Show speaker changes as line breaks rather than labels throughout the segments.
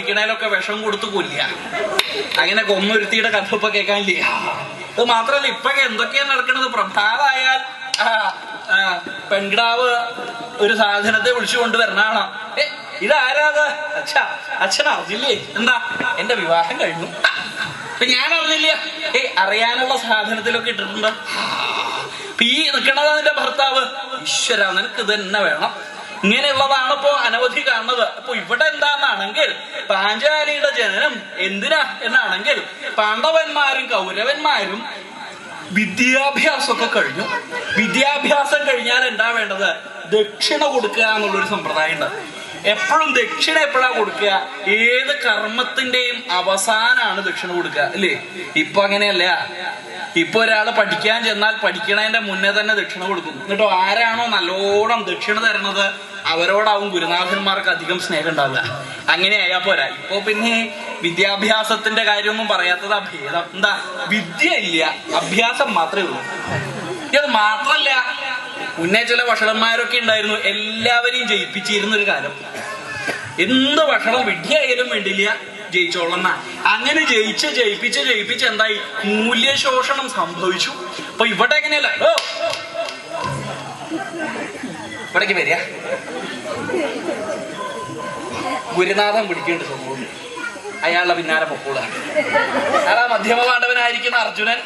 പിടിക്കണേലൊക്കെ വിഷം കൊടുത്തു കൊല്ല അങ്ങനെ കൊന്നൊരുത്തിയുടെ കഥ കേൾക്കാനില്ല? അത് മാത്രല്ല ഇപ്പൊ എന്തൊക്കെയാ നടക്കണത്? പ്രഭാതായാൽ പെൺകിടാവ് ഒരു സാധനത്തെ വിളിച്ചു കൊണ്ടുവരണാണോ ഏ ഇതാരാത്? അച്ഛാ അച്ഛൻ അറിഞ്ഞില്ലേ? എന്താ? എന്റെ വിവാഹം കഴിഞ്ഞു. ഞാൻ അറിഞ്ഞില്ല? ഏ അറിയാനുള്ള സാധനത്തിലൊക്കെ ഇട്ടിട്ടുണ്ട്. ഈ നിൽക്കണതാ നിന്റെ ഭർത്താവ്. ഈശ്വര നിനക്ക് ഇത് തന്നെ വേണം. ഇങ്ങനെയുള്ളതാണ് ഇപ്പോ അനവധി കാണുന്നത്. അപ്പൊ ഇവിടെ എന്താണെന്നാണെങ്കിൽ പാഞ്ചാലിയുടെ ജനനം എന്തിനാ എന്നാണെങ്കിൽ പാണ്ഡവന്മാരും കൗരവന്മാരും വിദ്യാഭ്യാസമൊക്കെ കഴിഞ്ഞു. വിദ്യാഭ്യാസം കഴിഞ്ഞാൽ എന്താ വേണ്ടത്? ദക്ഷിണ കൊടുക്കുക എന്നുള്ളൊരു സമ്പ്രദായം ഉണ്ട്. എപ്പോഴും ദക്ഷിണ എപ്പോഴാ കൊടുക്കുക? ഏത് കർമ്മത്തിന്റെയും അവസാനാണ് ദക്ഷിണ കൊടുക്കുക. അല്ലേ? ഇപ്പൊ അങ്ങനെയല്ല. ഇപ്പൊ ഒരാൾ പഠിക്കാൻ ചെന്നാൽ പഠിക്കണതിന്റെ മുന്നേ തന്നെ ദക്ഷിണ കൊടുക്കും എന്നിട്ടോ ആരാണോ നല്ലോണം ദക്ഷിണ തരണത് അവരോടാവും ഗുരുനാഥന്മാർക്ക് അധികം സ്നേഹം ഉണ്ടാവുക. അങ്ങനെ ആയാ പോരാ. ഇപ്പൊ പിന്നെ വിദ്യാഭ്യാസത്തിന്റെ കാര്യമൊന്നും പറയാത്തത് ഭേദം. എന്താ? വിദ്യ ഇല്ല അഭ്യാസം മാത്രമേ ഉള്ളൂ. ഇത് മാത്രല്ല. മുന്നേ ചില ഭക്ഷണന്മാരൊക്കെ ഉണ്ടായിരുന്നു. എല്ലാവരെയും ജയിപ്പിച്ചിരുന്ന ഒരു കാലം. എന്ത് ഭക്ഷണം വിഡ്ഢിയായാലും വേണ്ടില്ല. ജയിച്ചോളന്ന. അങ്ങനെ ജയിച്ച് ജയിപ്പിച്ച് ജയിപ്പിച്ച് എന്തായി? മൂല്യശോഷണം സംഭവിച്ചു. അപ്പൊ ഇവിടെ എങ്ങനെയല്ല? ഓ! ഇവിടേക്ക് വരിക. ഗുരുനാഥൻ പിടിക്കേണ്ട സംഭവം. അയാളുടെ പിന്നാലെ പൊക്കൂട അയാളാ മധ്യമ പാണ്ഡവനായിരിക്കുന്ന അർജുനൻ?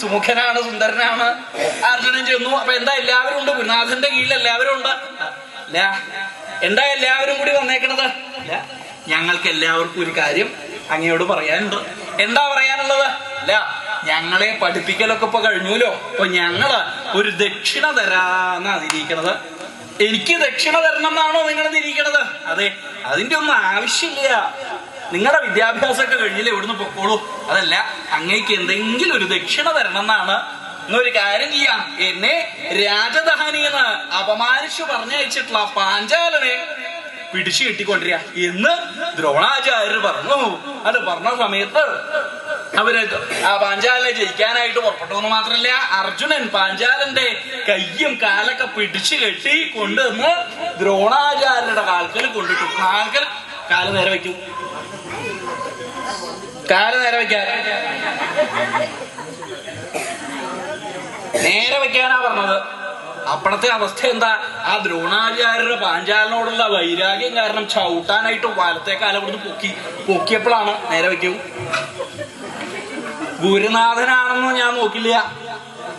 സുമുഖനാണ് സുന്ദരനാണ്. അർജുനൻ ചെന്നു. അപ്പൊ എന്താ എല്ലാവരും ഉണ്ട്? ഗുരുനാഥന്റെ കീഴിൽ എല്ലാവരും ഉണ്ട്. അല്ല എന്താ എല്ലാവരും കൂടി വന്നേക്കണത്? ഞങ്ങൾക്ക് എല്ലാവർക്കും ഒരു കാര്യം അങ്ങയോട് പറയാനുണ്ട്. എന്താ പറയാനുള്ളത്? അല്ല ഞങ്ങളെ പഠിപ്പിക്കലൊക്കെ ഇപ്പൊ കഴിഞ്ഞുല്ലോ. അപ്പൊ ഞങ്ങൾ ഒരു ദക്ഷിണ തരാന്നാ തിരിക്കണത്. എനിക്ക് ദക്ഷിണ തരണം എന്നാണോ നിങ്ങൾ തിരിക്കണത്? അതെ അതിന്റെ ഒന്നും ആവശ്യമില്ല. നിങ്ങളുടെ വിദ്യാഭ്യാസമൊക്കെ കഴിഞ്ഞില്ലേ ഇവിടുന്ന് പൊക്കോളൂ. അതല്ല അങ്ങേക്ക് എന്തെങ്കിലും ഒരു ദക്ഷിണ തരണം എന്നാണ് എന്നൊരു കാര്യം ചെയ്യാം. എന്നെ രാജധാനിന്ന് അപമാനിച്ചു പറഞ്ഞയച്ചിട്ടുള്ള പാഞ്ചാലനെ പിടിച്ചു കെട്ടിക്കൊണ്ടിരിക എന്ന് ദ്രോണാചാര്യർ പറഞ്ഞു. അത് പറഞ്ഞ സമയത്ത് അവർ ആ പാഞ്ചാലനെ ജയിക്കാനായിട്ട് പുറപ്പെട്ടു എന്ന് മാത്രല്ല അർജുനൻ പാഞ്ചാലന്റെ കയ്യും കാലൊക്കെ പിടിച്ചു കെട്ടി കൊണ്ടുവന്ന് ദ്രോണാചാര്യരുടെ കാൽക്കൽ കൊണ്ടിട്ടു. കാൽക്കൽ കാൽ നേരെ വയ്ക്കും. കാൽ നേരെ വയ്ക്കാൻ. നേരെ വയ്ക്കാനാ പറഞ്ഞത്. അപ്പോഴത്തെ അവസ്ഥ എന്താ? ആ ദ്രോണാചാര്യരുടെ പാഞ്ചാലിനോടുള്ള വൈരാഗ്യം കാരണം ചവിട്ടാനായിട്ട് വലത്തെ കാലം കൊടുത്ത് പൊക്കി പൊക്കിയപ്പോഴാണ് നേരെ വയ്ക്കും ഗുരുനാഥനാണെന്ന് ഞാൻ നോക്കില്ല.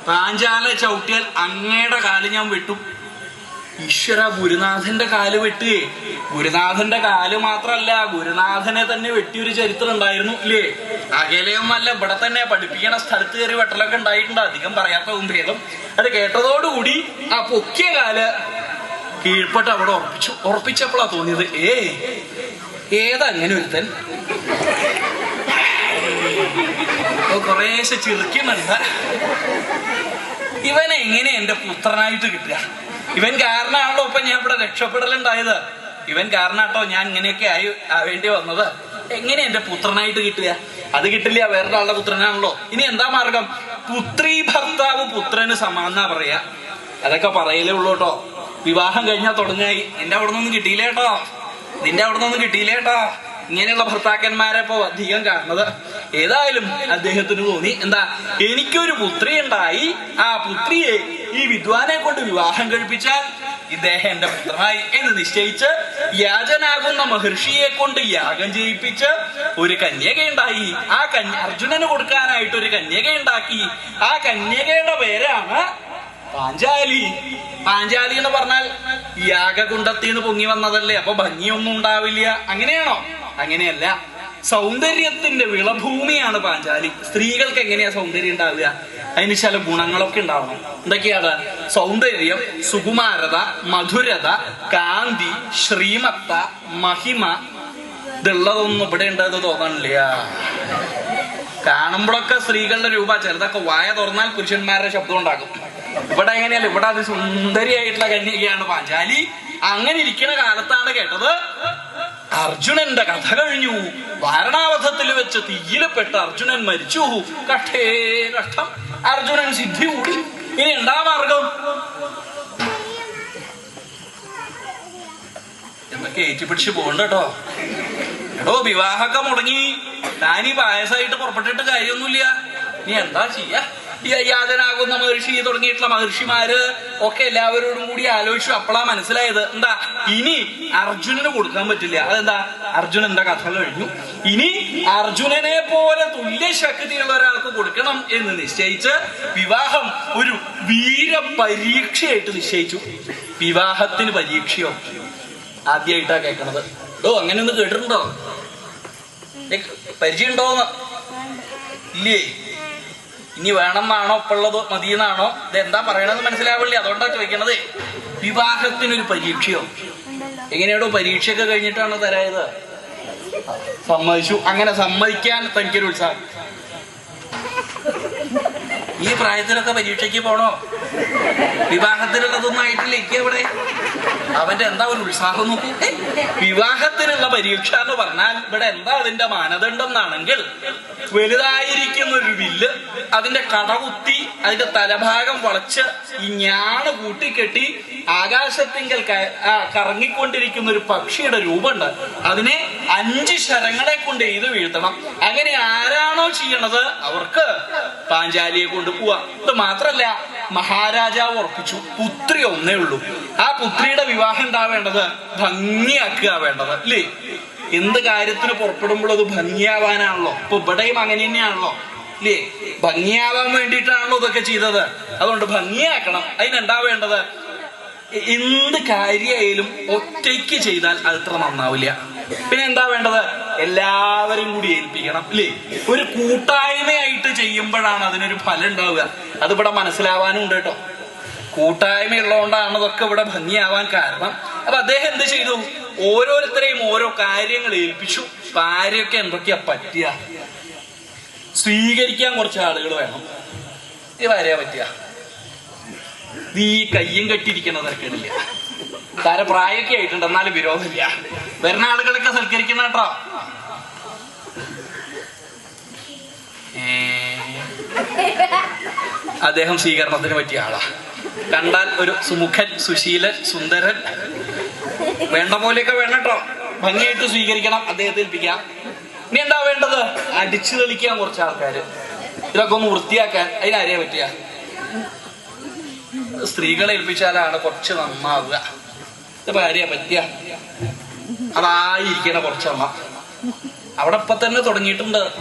പാഞ്ചാല ചവിട്ടിയാൽ അങ്ങയുടെ കാൽ ഞാൻ വെട്ടും. ഈശ്വര ഗുരുനാഥന്റെ കാൽ വെട്ടി ഗുരുനാഥന്റെ കാൽ മാത്രല്ല ഗുരുനാഥനെ തന്നെ വെട്ടിയൊരു ചരിത്രം ഉണ്ടായിരുന്നു ഇല്ലേ? അകലെയുമല്ല ഇവിടെ തന്നെ പഠിപ്പിക്കണ സ്ഥലത്ത് കയറി വെട്ടലൊക്കെ ഉണ്ടായിട്ടുണ്ട് അധികം പറയാത്തതും ഭേദം. അത് കേട്ടതോടുകൂടി ആ പൊക്കിയ കാൽ കീഴ്പ്പെട്ട് അവിടെ ഉറപ്പിച്ചു. ഉറപ്പിച്ചപ്പോഴാ തോന്നിയത് ഏ ഏതങ്ങനെ ഒരുത്തൻ? കൊറേശ്ശെ ചിരിക്കുന്നുണ്ട് ഇവൻ എന്റെ പുത്രനായിട്ട് കിട്ടുക? ഇവൻ കാരണമാണല്ലോ ഇപ്പൊ ഞാൻ ഇവിടെ രക്ഷപ്പെടലുണ്ടായത്. ഇവൻ കാരണാട്ടോ ഞാൻ ഇങ്ങനെയൊക്കെ ആയി വേണ്ടി വന്നത്. എങ്ങനെ എന്റെ പുത്രനായിട്ട് കിട്ടുക? അത് കിട്ടില്ല വേറൊരാളുടെ പുത്രനാണല്ലോ. ഇനി എന്താ മാർഗം? പുത്രി ഭർത്താവ് പുത്രന് സമാന്നാ പറയാ. അതൊക്കെ പറയലേ ഉള്ളൂ കേട്ടോ. വിവാഹം കഴിഞ്ഞാൽ തുടങ്ങായി. നിന്റെ അവിടെ നിന്നൊന്നും കിട്ടിയില്ലേട്ടോ നിന്റെ അവിടെ നിന്നൊന്നും കിട്ടിയില്ല കേട്ടോ. ഇങ്ങനെയുള്ള ഭർത്താക്കന്മാരെ ഇപ്പൊ അധികം കാണുന്നത്. ഏതായാലും അദ്ദേഹത്തിന് തോന്നി എന്താ എനിക്കൊരു പുത്രി ഉണ്ടായി. ആ പുത്രിയെ ഈ വിദ്വാനെ കൊണ്ട് വിവാഹം കഴിപ്പിച്ചാൽ ഇദ്ദേഹം എന്റെ പുത്രനായി എന്ന് നിശ്ചയിച്ച് യാചനാകുന്ന മഹർഷിയെ കൊണ്ട് യാഗം ചെയ്യിപ്പിച്ച് ഒരു കന്യകയുണ്ടായി ആ കന്യ അർജുനന് കൊടുക്കാനായിട്ട് ഒരു കന്യകയുണ്ടാക്കി ആ കന്യകയുടെ പേരാണ് പാഞ്ചാലി. പാഞ്ചാലി എന്ന് പറഞ്ഞാൽ യാഗകുണ്ടത്തിൽ നിന്ന് പൊങ്ങി വന്നതല്ലേ? അപ്പൊ ഭംഗിയൊന്നും ഉണ്ടാവില്ല. അങ്ങനെയാണോ? അങ്ങനെയല്ല. സൗന്ദര്യത്തിന്റെ വിളഭൂമിയാണ് പാഞ്ചാലി. സ്ത്രീകൾക്ക് എങ്ങനെയാ സൗന്ദര്യം ഉണ്ടാവുക? അതിന് ചില ഗുണങ്ങളൊക്കെ ഉണ്ടാവണം. എന്തൊക്കെയാണ് സൗന്ദര്യം സുകുമാരത മധുരത കാന്തി ശ്രീമത്ത മഹിമ. ഇതുള്ളതൊന്നും ഇവിടെ ഉണ്ടെന്ന് തോന്നണില്ല. കാണുമ്പോഴൊക്കെ സ്ത്രീകളുടെ രൂപ ചിലതൊക്കെ വായ തുറന്നാൽ പുരുഷന്മാരുടെ ശബ്ദം ഉണ്ടാകും. ഇവിടെ എങ്ങനെയല്ല? ഇവിടെ അത് സുന്ദരിയായിട്ടുള്ള കന്യകയാണ് പാഞ്ചാലി. അങ്ങനെ ഇരിക്കുന്ന കാലത്താണ് കേട്ടത്. അർജുനന്റെ കഥ കഴിഞ്ഞു. വാരണാവധത്തിൽ വെച്ച് തീയിലപ്പെട്ട അർജുനൻ മരിച്ചു. കഷ്ടേ കഷ്ടം അർജുനൻ സിദ്ധി കൂടി. ഇനി എന്താ മാർഗം? എന്നൊക്കെ ഏറ്റുപിടിച്ച് പോകണ്ട കേട്ടോ. എടോ വിവാഹമൊക്കെ മുടങ്ങി. താനീ പായസമായിട്ട് പുറപ്പെട്ടിട്ട് കാര്യമൊന്നുമില്ല. നീ എന്താ ചെയ്യാ? ഈ അയ്യാതനാകുന്ന മഹർഷി തുടങ്ങിയിട്ടുള്ള മഹർഷിമാര് ഒക്കെ എല്ലാവരോടും കൂടി ആലോചിച്ചു. അപ്പോഴാ മനസ്സിലായത്. എന്താ? ഇനി അർജുനന് കൊടുക്കാൻ പറ്റില്ല. അതെന്താ? അർജുനൻ എന്താ കഥ കഴിഞ്ഞു. ഇനി അർജുനനെ പോലെ തുല്യ ശക്തിയുള്ള ഒരാൾക്ക് കൊടുക്കണം എന്ന് നിശ്ചയിച്ച് വിവാഹം ഒരു വീര പരീക്ഷയായിട്ട് നിശ്ചയിച്ചു. വിവാഹത്തിന് പരീക്ഷയോ? ആദ്യമായിട്ടാ കേൾക്കണത് ഓ അങ്ങനെ ഒന്ന് കേട്ടിട്ടുണ്ടോ? പരിചയം പരിചയമുണ്ടോന്ന്? ഇല്ലേ? ഇനി വേണമെന്നാണോ ഇപ്പുള്ളത് മതിയെന്നാണോ? ഇത് എന്താ പറയണത് മനസ്സിലാവില്ല? അതുകൊണ്ടാ ചോദിക്കണത്. വിവാഹത്തിനൊരു പരീക്ഷയോ? എങ്ങനെയാണോ പരീക്ഷയൊക്കെ കഴിഞ്ഞിട്ടാണ് തരായത്? സമ്മതിച്ചു. അങ്ങനെ സമ്മതിക്കാൻ തനിക്കൊരു ഉത്സാഹം. ഈ പ്രായത്തിലൊക്കെ പരീക്ഷയ്ക്ക് പോണോ? വിവാഹത്തിലുള്ളതൊന്നും ആയിട്ടില്ല? അവിടെ? അവന്റെ എന്താ ഒരു ഉത്സാഹം നോക്കൂ? വിവാഹത്തിനുള്ള പരീക്ഷ എന്ന് പറഞ്ഞാൽ ഇവിടെ എന്താ അതിന്റെ മാനദണ്ഡം എന്നാണെങ്കിൽ വലുതായിരിക്കുന്ന ഒരു വില്ല് അതിന്റെ കടകുത്തി അതിന്റെ തലഭാഗം വളച്ച് ഈ ഞാണ് കൂട്ടിക്കെട്ടി ആകാശത്തിങ്കൽ കറങ്ങിക്കൊണ്ടിരിക്കുന്ന ഒരു പക്ഷിയുടെ രൂപമുണ്ട്. അതിനെ അഞ്ച് ശരങ്ങളെ കൊണ്ട് എഴുത് വീഴ്ത്തണം. അങ്ങനെ ആരാണോ ചെയ്യണത് അവർക്ക് പാഞ്ചാലിയെ കൊണ്ട് പോവാ. ഇത് മാത്രല്ല മഹാരാജാവ് ഉറപ്പിച്ചു പുത്രി ഒന്നേ ഉള്ളൂ. ആ പുത്രിയുടെ വിവാഹം ഉണ്ടാവേണ്ടത് ഭംഗിയാക്കുക വേണ്ടത് അല്ലേ? എന്ത് കാര്യത്തിന് പുറപ്പെടുമ്പോൾ അത് ഭംഗിയാവാനാണല്ലോ? ഇപ്പൊ ഇവിടെയും അങ്ങനെ തന്നെയാണല്ലോ അല്ലേ? ഭംഗിയാവാൻ വേണ്ടിയിട്ടാണല്ലോ ഇതൊക്കെ ചെയ്തത്. അതുകൊണ്ട് ഭംഗിയാക്കണം. അതിനുണ്ടാവേണ്ടത് എന്ത് കാര്യമായാലും ഒറ്റയ്ക്ക് ചെയ്താൽ അത്ര നന്നാവില്ല. പിന്നെ എന്താ വേണ്ടത്? എല്ലാവരും കൂടി ഏൽപ്പിക്കണം അല്ലേ? ഒരു കൂട്ടായ്മയായിട്ട് ചെയ്യുമ്പോഴാണ് അതിനൊരു ഫലം ഉണ്ടാവുക. അതിവിടെ മനസ്സിലാവാനും ഉണ്ട് കേട്ടോ. കൂട്ടായ്മ ഉള്ളതുകൊണ്ടാണ് ഇതൊക്കെ ഇവിടെ ഭംഗിയാവാൻ കാരണം. അപ്പൊ അദ്ദേഹം എന്ത് ചെയ്തു? ഓരോരുത്തരെയും ഓരോ കാര്യങ്ങൾ ഏൽപ്പിച്ചു. ആരെയൊക്കെ എന്തൊക്കെയാ പറ്റുക സ്വീകരിക്കാൻ കുറച്ച് ആളുകൾ വേണം. ഇത് വരെയാ പറ്റുക നീ കയ്യും കെട്ടിയിരിക്കണ തരക്കേടില്ല താര പ്രായമൊക്കെ ആയിട്ടുണ്ട് എന്നാലും വിരോധമില്ല. വരുന്ന ആളുകളൊക്കെ സൽക്കരിക്കുന്ന കേട്ടോ. അദ്ദേഹം സ്വീകരണത്തിന് പറ്റിയ ആളാ. കണ്ടാൽ ഒരു സുമുഖൻ സുശീലൻ സുന്ദരൻ. വേണ്ട പോലെയൊക്കെ വേണട്ടോ ഭംഗിയായിട്ട് സ്വീകരിക്കണം അദ്ദേഹത്തെ ഏൽപ്പിക്കാം. ഇനി എന്താ വേണ്ടത്? അടിച്ചു തെളിക്കാൻ കുറച്ച് ആൾക്കാര്. ഇതൊക്കെ ഒന്ന് വൃത്തിയാക്കാൻ അതിനാരെയാ പറ്റിയ സ്ത്രീകളെ ഏൽപ്പിച്ചാലാണ് കുറച്ച് നന്നാവുക. ഇത് ഭാര്യ പറ്റിയ. അതായിരിക്കണ കുറച്ചമ്മ അവിടെ ഇപ്പൊ തന്നെ തുടങ്ങിയിട്ടുണ്ട്.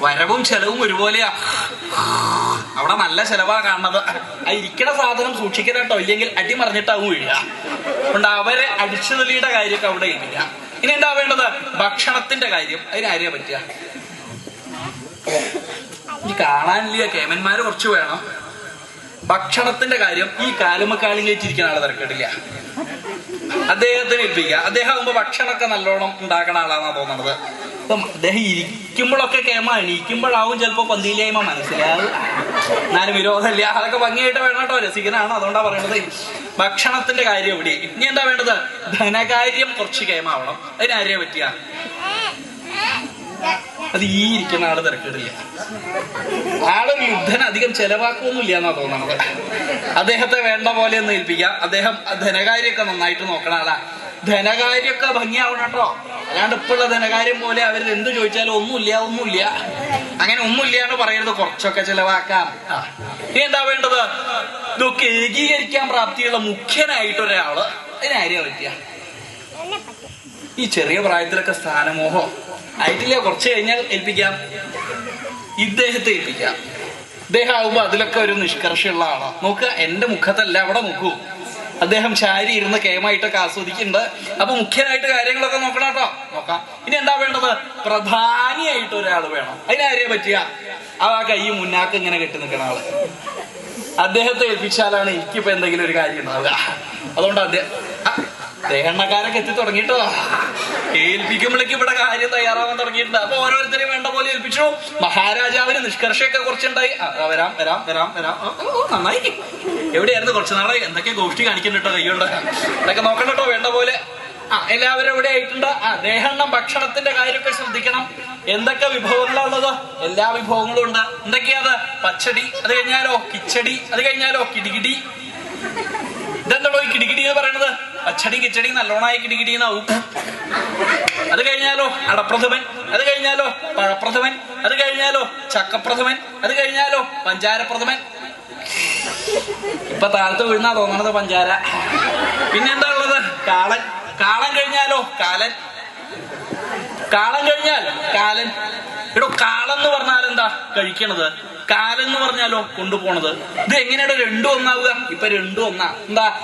വരവും ചെലവും ഒരുപോലെയാ. അവിടെ നല്ല ചെലവാ കാണുന്നത്. ആ ഇരിക്കണ സാധനം സൂക്ഷിക്കണം കേട്ടോ ഇല്ലെങ്കിൽ അടി മറിഞ്ഞിട്ടാവും വീഴുക. അതുകൊണ്ട് അവരെ അടിച്ചുതലിയുടെ കാര്യമൊക്കെ അവിടെ ഇല്ല. ഇനി എന്താ വേണ്ടത്? ഭക്ഷണത്തിന്റെ കാര്യം. അതിനാരെയാ പറ്റുക ഈ കാണാനില്ല കേമന്മാര് കുറച്ച് വേണം. ഭക്ഷണത്തിന്റെ കാര്യം ഈ കാലുമക്കാലും കയറ്റിരിക്കുന്ന ആളെ തിരക്കിട്ടില്ല അദ്ദേഹത്തിന് ഏൽപ്പിക്കുക. അദ്ദേഹം ആകുമ്പോ ഭക്ഷണമൊക്കെ നല്ലോണം ഉണ്ടാക്കണ ആളാന്നാ തോന്നണത്. അപ്പം അദ്ദേഹം ഇരിക്കുമ്പോഴൊക്കെ കേമ എണീക്കുമ്പോഴാവും ചിലപ്പോ പന്തിയില്ലായ്മ മനസ്സിലാവും എന്നാലും വിരോധമില്ല. അതൊക്കെ ഭംഗിയായിട്ട് വേണം കേട്ടോ. രസികനാണ്. അതുകൊണ്ടാ പറയണത്. ഭക്ഷണത്തിന്റെ കാര്യം എവിടെ ഇനി എന്താ വേണ്ടത്? ധനകാര്യം കുറച്ച് കേമാവണം. അതിനാരെയാ പറ്റിയ? അത് ഈ ഇരിക്കുന്ന ആൾ തിരക്കിടില്ല. ആൾ യുദ്ധന് അധികം ചെലവാക്കൊന്നുമില്ല എന്നാ തോന്നണത് അദ്ദേഹത്തെ വേണ്ട പോലെ ഒന്ന് ഏൽപ്പിക്കാം അദ്ദേഹം ധനകാര്യമൊക്കെ നന്നായിട്ട് നോക്കണ ആളാ. ധനകാര്യമൊക്കെ ഭംഗിയാവണം കേട്ടോ. അല്ലാണ്ട് ഇപ്പുള്ള ധനകാര്യം പോലെ അവരിൽ എന്ത് ചോദിച്ചാലും ഒന്നുമില്ല ഒന്നുമില്ല. അങ്ങനെ ഒന്നുമില്ല എന്ന് പറയരുത്. കുറച്ചൊക്കെ ചെലവാക്കാം. ഇനി എന്താ വേണ്ടത്? ഇതൊക്കെ ഏകീകരിക്കാൻ പ്രാപ്തിയുള്ള മുഖ്യനായിട്ടൊരാൾ. അതിനാര്യ പറ്റിയ? ഈ ചെറിയ പ്രായത്തിലൊക്കെ സ്ഥാനമോഹം. ആയിട്ടില്ല കുറച്ച് കഴിഞ്ഞാൽ ഏൽപ്പിക്കാം. ഇദ്ദേഹത്തെ ഏൽപ്പിക്കാം. ഇദ്ദേഹം ആവുമ്പോ അതിലൊക്കെ ഒരു നിഷ്കർഷമുള്ള ആളാ. നോക്കുക എന്റെ മുഖത്തല്ല അവിടെ നോക്കൂ. അദ്ദേഹം ചാരി ഇരുന്ന് കേമായിട്ടൊക്കെ ആസ്വദിക്കുന്നുണ്ട്. അപ്പൊ മുഖ്യനായിട്ട് കാര്യങ്ങളൊക്കെ നോക്കണം കേട്ടോ. നോക്കാം. ഇനി എന്താ വേണ്ടത്? പ്രധാനിയായിട്ട് ഒരാൾ വേണം. അതിനാരെയാ പറ്റിയ? ആ കൈ മുന്നാക്ക് ഇങ്ങനെ കെട്ടി നിൽക്കുന്ന ആൾ. അദ്ദേഹത്തെ ഏൽപ്പിച്ചാലാണ് എനിക്കിപ്പോ എന്തെങ്കിലും ഒരു കാര്യം ഉണ്ടാവുക. അതുകൊണ്ട് അദ്ദേഹം ദേഹണ്ണക്കാരൊക്കെ എത്തി തുടങ്ങിട്ടോ. ഏൽപ്പിക്കുമ്പോഴേക്ക് ഇവിടെ കാര്യം തയ്യാറാവാൻ തുടങ്ങിയിട്ടുണ്ട്. അപ്പൊ ഓരോരുത്തരെയും വേണ്ട പോലെ ഏൽപ്പിച്ചു. മഹാരാജാവിന് നിഷ്കർഷയൊക്കെ കുറച്ചുണ്ടായി. വരാം വരാം വരാം വരാം. നന്നായി. എവിടെയായിരുന്നു കുറച്ച് നാളെ? എന്തൊക്കെ ഗോഷ്ടി കാണിക്കുന്നുണ്ടോ കൈകൊണ്ട് അതൊക്കെ നോക്കണം കേട്ടോ വേണ്ട പോലെ. ആ എല്ലാവരും എവിടെ ആയിട്ടുണ്ട്. ആ ദേഹണ്ണം ഭക്ഷണത്തിന്റെ കാര്യമൊക്കെ ശ്രദ്ധിക്കണം. എന്തൊക്കെ വിഭവങ്ങളുള്ളത് എല്ലാ വിഭവങ്ങളും ഉണ്ട്. എന്തൊക്കെയാത് പച്ചടി അത് കഴിഞ്ഞാലോ കിച്ചടി അത് കഴിഞ്ഞാലോ കിടികിടി. ഇതെന്താണോ ഈ കിടികിടി എന്ന് പറയുന്നത്? അച്ചടി കിച്ചടി നല്ലോണമായി കിടികിടിന്നാവും അത് കഴിഞ്ഞാലോ അടപ്രഥമൻ. അത് കഴിഞ്ഞാലോ പഴപ്രഥമൻ. അത് കഴിഞ്ഞാലോ ചക്കപ്രഥമൻ. അത് കഴിഞ്ഞാലോ പഞ്ചാരപ്രഥമൻ. ഇപ്പൊ താഴത്ത് വീഴുന്നാ തോന്നണത് പഞ്ചാര. പിന്നെന്താ ഉള്ളത്? കാളൻ. കാളൻ കഴിഞ്ഞാലോ കാലൻ. കാളൻ കഴിഞ്ഞാൽ കാലൻ. എടോ കാളെന്ന് പറഞ്ഞാൽ എന്താ? കഴിക്കണത്. കാലെന്ന് പറഞ്ഞാലോ കൊണ്ടുപോണത്. ഇത് എങ്ങനെയാണ് രണ്ടും ഒന്നാവുക? ഇപ്പൊ രണ്ടും ഒന്നാ. എന്താ?